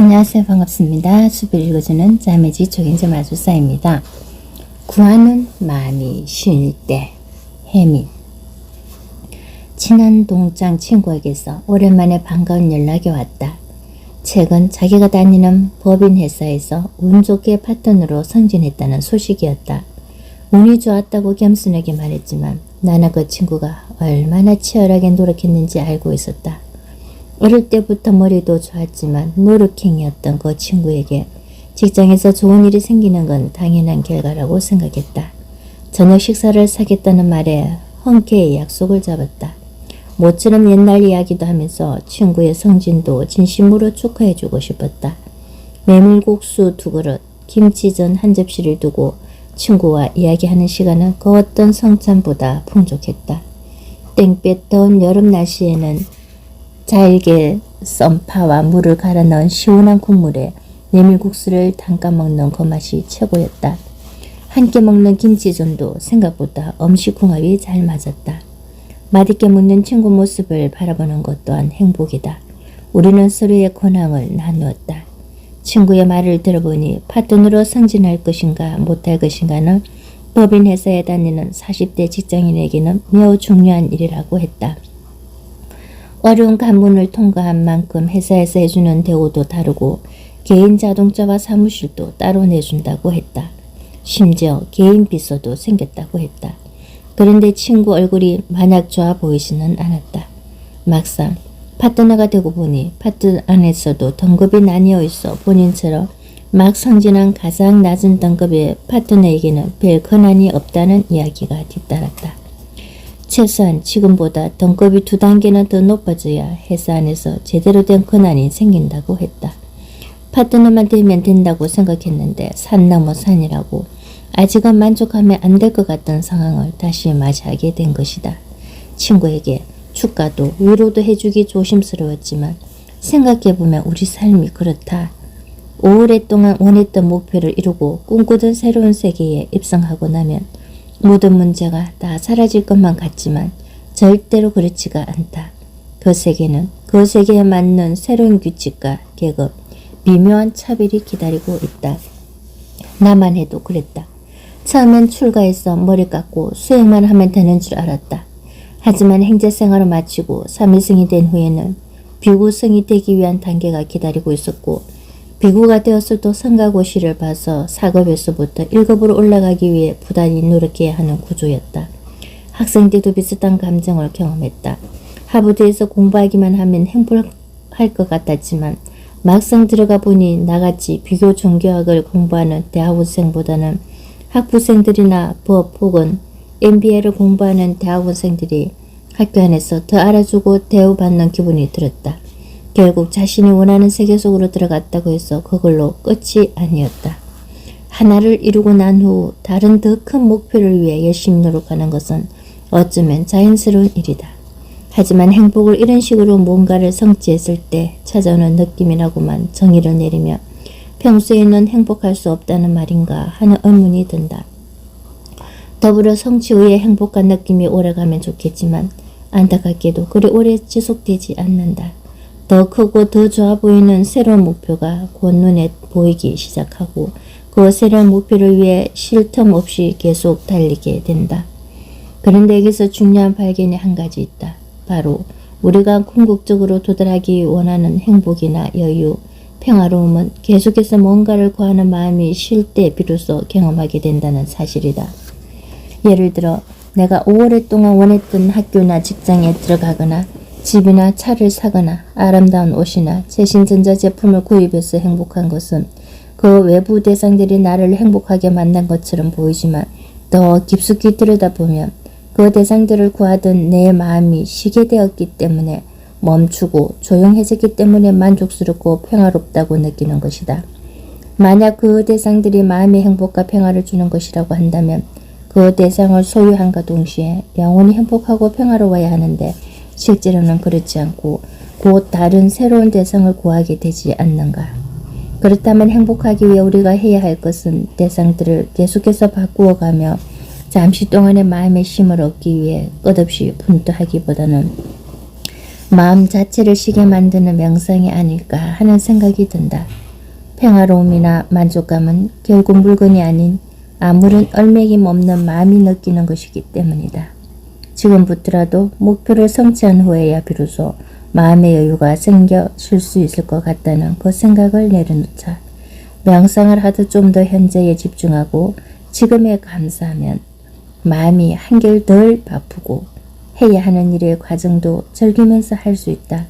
안녕하세요. 반갑습니다. 수별 읽어주는 자매지 조గిం자 마술사입니다. 구하는 마음이 쉴 때 해민 친한 동장 친구에게서 오랜만에 반가운 연락이 왔다. 최근 자기가 다니는 법인 회사에서 운 좋게 파트너로 승진했다는 소식이었다. 운이 좋았다고 겸손하게 말했지만 나는 그 친구가 얼마나 치열하게 노력했는지 알고 있었다. 어릴 때부터 머리도 좋았지만 노력행이었던 그 친구에게 직장에서 좋은 일이 생기는 건 당연한 결과라고 생각했다. 저녁 식사를 사겠다는 말에 흔쾌히 약속을 잡았다. 모처럼 옛날 이야기도 하면서 친구의 성진도 진심으로 축하해주고 싶었다. 메밀국수 두 그릇, 김치전 한 접시를 두고 친구와 이야기하는 시간은 그 어떤 성찬보다 풍족했다. 땡볕 더운 여름 날씨에는 잘게 썬 파와 물을 갈아 넣은 시원한 국물에 메밀국수를 담가 먹는 그 맛이 최고였다. 함께 먹는 김치전도 생각보다 음식궁합이 잘 맞았다. 맛있게 먹는 친구 모습을 바라보는 것 또한 행복이다. 우리는 서로의 권황을 나누었다. 친구의 말을 들어보니 파트너로 승진할 것인가 못할 것인가는 법인 회사에 다니는 40대 직장인에게는 매우 중요한 일이라고 했다. 어려운 관문을 통과한 만큼 회사에서 해주는 대우도 다르고 개인 자동차와 사무실도 따로 내준다고 했다. 심지어 개인 비서도 생겼다고 했다. 그런데 친구 얼굴이 마냥 좋아 보이지는 않았다. 막상 파트너가 되고 보니 파트 안에서도 등급이 나뉘어 있어 본인처럼 막 성진한 가장 낮은 등급의 파트너에게는 별 권한이 없다는 이야기가 뒤따랐다. 최소한 지금보다 등급이 두 단계는 더 높아져야 회사 안에서 제대로 된 권한이 생긴다고 했다. 파트너만 되면 된다고 생각했는데 산 넘어 산이라고 아직은 만족하면 안 될 것 같던 상황을 다시 맞이하게 된 것이다. 친구에게 축가도 위로도 해주기 조심스러웠지만 생각해보면 우리 삶이 그렇다. 오랫동안 원했던 목표를 이루고 꿈꾸던 새로운 세계에 입성하고 나면 모든 문제가 다 사라질 것만 같지만 절대로 그렇지가 않다. 그 세계는 그 세계에 맞는 새로운 규칙과 계급, 미묘한 차별이 기다리고 있다. 나만 해도 그랬다. 처음엔 출가해서 머리 깎고 수행만 하면 되는 줄 알았다. 하지만 행제생활을 마치고 삼위승이 된 후에는 비구승이 되기 위한 단계가 기다리고 있었고 비구가 되었어도 성가고시를 봐서 4급에서부터 1급으로 올라가기 위해 부단히 노력해야 하는 구조였다. 학생 때도 비슷한 감정을 경험했다. 하버드에서 공부하기만 하면 행복할 것 같았지만 막상 들어가 보니 나같이 비교 종교학을 공부하는 대학원생보다는 학부생들이나 법 혹은 MBA를 공부하는 대학원생들이 학교 안에서 더 알아주고 대우받는 기분이 들었다. 결국 자신이 원하는 세계 속으로 들어갔다고 해서 그걸로 끝이 아니었다. 하나를 이루고 난 후 다른 더 큰 목표를 위해 열심히 노력하는 것은 어쩌면 자연스러운 일이다. 하지만 행복을 이런 식으로 뭔가를 성취했을 때 찾아오는 느낌이라고만 정의를 내리며 평소에는 행복할 수 없다는 말인가 하는 의문이 든다. 더불어 성취 후에 행복한 느낌이 오래가면 좋겠지만 안타깝게도 그리 오래 지속되지 않는다. 더 크고 더 좋아 보이는 새로운 목표가 곧 눈에 보이기 시작하고 그 새로운 목표를 위해 쉴 틈 없이 계속 달리게 된다. 그런데 여기서 중요한 발견이 한 가지 있다. 바로 우리가 궁극적으로 도달하기 원하는 행복이나 여유, 평화로움은 계속해서 뭔가를 구하는 마음이 쉴 때 비로소 경험하게 된다는 사실이다. 예를 들어 내가 오랫동안 원했던 학교나 직장에 들어가거나 집이나 차를 사거나 아름다운 옷이나 최신 전자제품을 구입해서 행복한 것은 그 외부 대상들이 나를 행복하게 만난 것처럼 보이지만 더 깊숙이 들여다보면 그 대상들을 구하던 내 마음이 쉬게 되었기 때문에 멈추고 조용해졌기 때문에 만족스럽고 평화롭다고 느끼는 것이다. 만약 그 대상들이 마음의 행복과 평화를 주는 것이라고 한다면 그 대상을 소유한과 동시에 영원히 행복하고 평화로워야 하는데 실제로는 그렇지 않고 곧 다른 새로운 대상을 구하게 되지 않는가. 그렇다면 행복하기 위해 우리가 해야 할 것은 대상들을 계속해서 바꾸어가며 잠시 동안의 마음의 쉼을 얻기 위해 끝없이 분투하기보다는 마음 자체를 쉬게 만드는 명상이 아닐까 하는 생각이 든다. 평화로움이나 만족감은 결국 물건이 아닌 아무런 얼매김 없는 마음이 느끼는 것이기 때문이다. 지금부터라도 목표를 성취한 후에야 비로소 마음의 여유가 생겨 쉴 수 있을 것 같다는 그 생각을 내려놓자. 명상을 하듯 좀 더 현재에 집중하고 지금에 감사하면 마음이 한결 덜 바쁘고 해야 하는 일의 과정도 즐기면서 할 수 있다.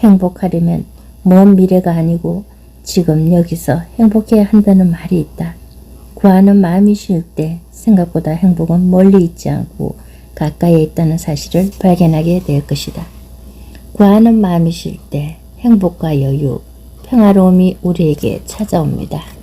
행복하려면 먼 미래가 아니고 지금 여기서 행복해야 한다는 말이 있다. 구하는 마음이 쉴 때 생각보다 행복은 멀리 있지 않고 가까이에 있다는 사실을 발견하게 될 것이다. 구하는 마음이 쉴 때 행복과 여유, 평화로움이 우리에게 찾아옵니다.